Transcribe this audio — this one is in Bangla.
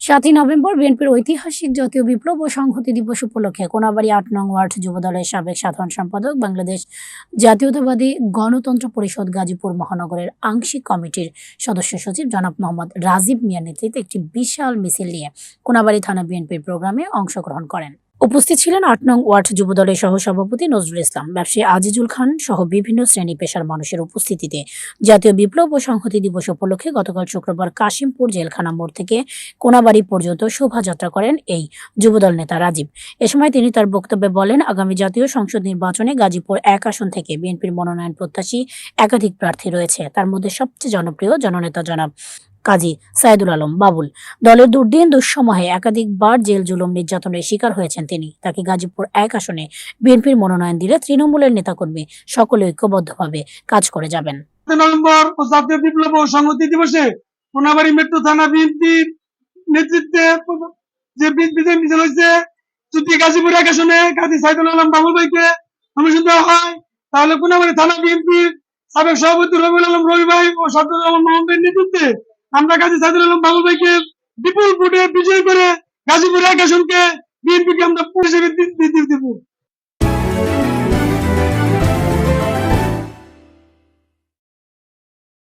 সাতই নভেম্বর বিএনপির ঐতিহাসিক জাতীয় বিপ্লব ও সংহতি দিবস উপলক্ষে কোনাবাড়ি আট নং ওয়ার্ড যুবদলের সাবেক সাধারণ সম্পাদক বাংলাদেশ জাতীয়তাবাদী গণতন্ত্র পরিষদ গাজীপুর মহানগরের আংশিক কমিটির সদস্য সচিব জনাব মোহাম্মদ রাজীব মিয়ার নেতৃত্বে একটি বিশাল মিছিল নিয়ে কোনাবাড়ি থানা বিএনপির প্রোগ্রামে অংশগ্রহণ করেন। উপস্থিত ছিলেন আট নং ওয়ার্ড যুবদলের সহসভাপতি নজরুল ইসলাম। ব্যবসায়ী আজিজুল খান সহ বিভিন্ন শ্রেণি পেশার মানুষের উপস্থিতিতে জাতীয় বিপ্লব ও সংহতি দিবস উপলক্ষে গতকাল শুক্রবার কাশিমপুর জেলখানা মোড় থেকে কোনাবাড়ি পর্যন্ত শোভাযাত্রা করেন এই যুবদল নেতা রাজীব। এ সময় তিনি তার বক্তব্যে বলেন, আগামী জাতীয় সংসদ নির্বাচনে গাজীপুর এক আসন থেকে বিএনপির মনোনয়ন প্রত্যাশী একাধিক প্রার্থী রয়েছে। তার মধ্যে সবচেয়ে জনপ্রিয় জননেতা জনাব কাজী সাইদুল আলম বাবুল। দলের দুর্দিন দুঃসময়ে একাধিকবার জেল জুলুম নির্যাতনের শিকার হয়েছেন তিনি। তাকে গাজীপুর এক আসনে বিএনপির মনোনয়ন দিলে তৃণমূলের নেতাকর্মী সকলে ঐক্যবদ্ধভাবে কাজ করে যাবেন। নভেম্বর জাতীয় বিপ্লব ও সংহতি দিবসে কোনাবাড়ি মেট্রো থানা বিএনপির নেতৃত্বে যে বিএনপিতে মিছিল হয়েছে, যদি গাজীপুর এক আসনে কাজী সাইদুল আলম বাবু ভাইকে অনুষ্ঠিত দেওয়া হয়, তাহলে কোনাবাড়ি থানা বিএনপির সাবেক সভাপতি রবিউল আলম রবি ভাই ও সর্দার আলম মোহাম্মদের নেতৃত্বে আমরা কাজী সাইদুল আলম বাবু ভাইকে বিপুল ভোটে বিজয় করে গাজীপুর এক আসনকে বিএনপিকে আমরা হিসেবে দিব।